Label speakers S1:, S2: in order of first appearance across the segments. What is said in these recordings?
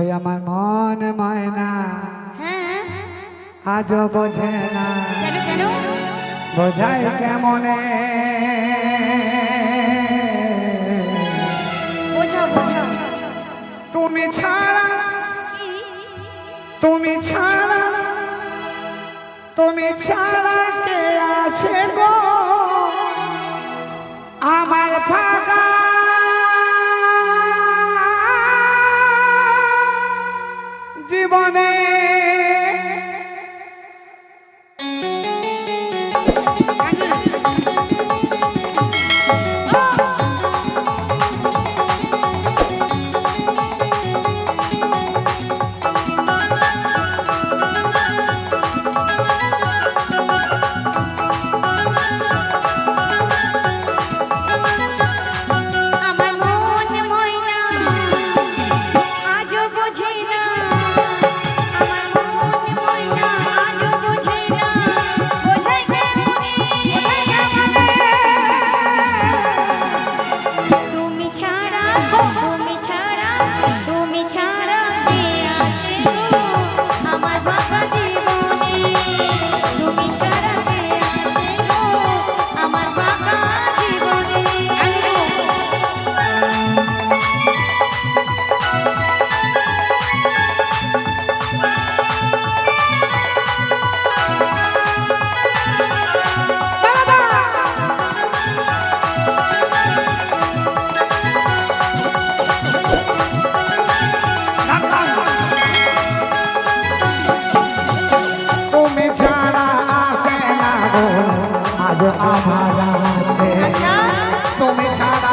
S1: ওই আমার মন ময়না। আজও বোঝে না। বোঝাই কেমন? তুমি ছাড়া তুমি ছাড়া তুমি ছাড়া।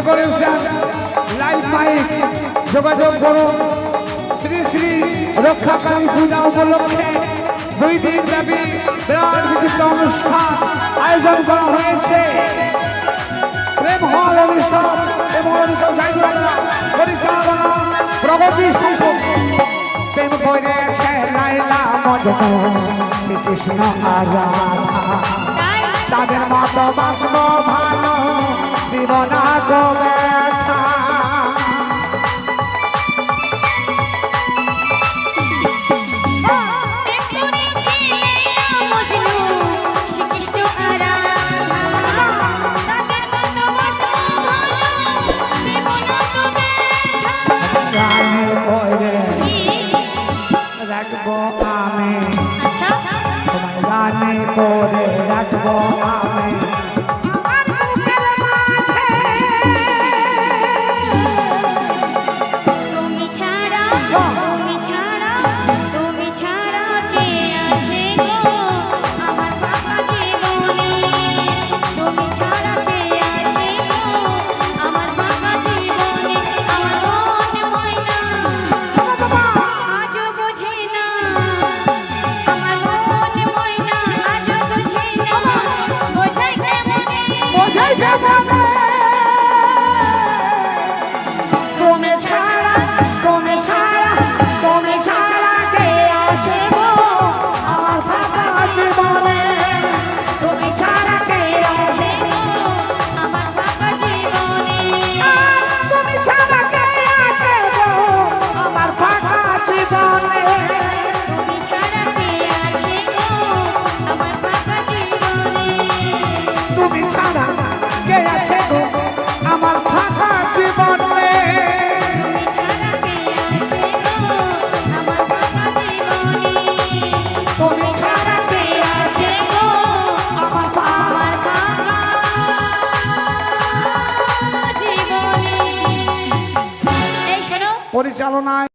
S1: ডেকোরেশন লাইফ মাইক যোগাযোগ করো শ্রী শ্রী রক্ষাকালী পূজা উপলক্ষে দুই দিন ব্যাপী বিরাট বিচিত্র অনুষ্ঠান আয়োজন করা হয়েছে। প্রেম হল অনুষ্ঠান পরিচালনা প্রগতি প্রেম করে শ্রীকৃষ্ণ আর রাধা তাদের ভালো জীবনা
S2: আচ্ছা।
S1: রাখব আমি তোমার গানে করে রাখব আমি।
S2: 跳
S1: পরিচালনায়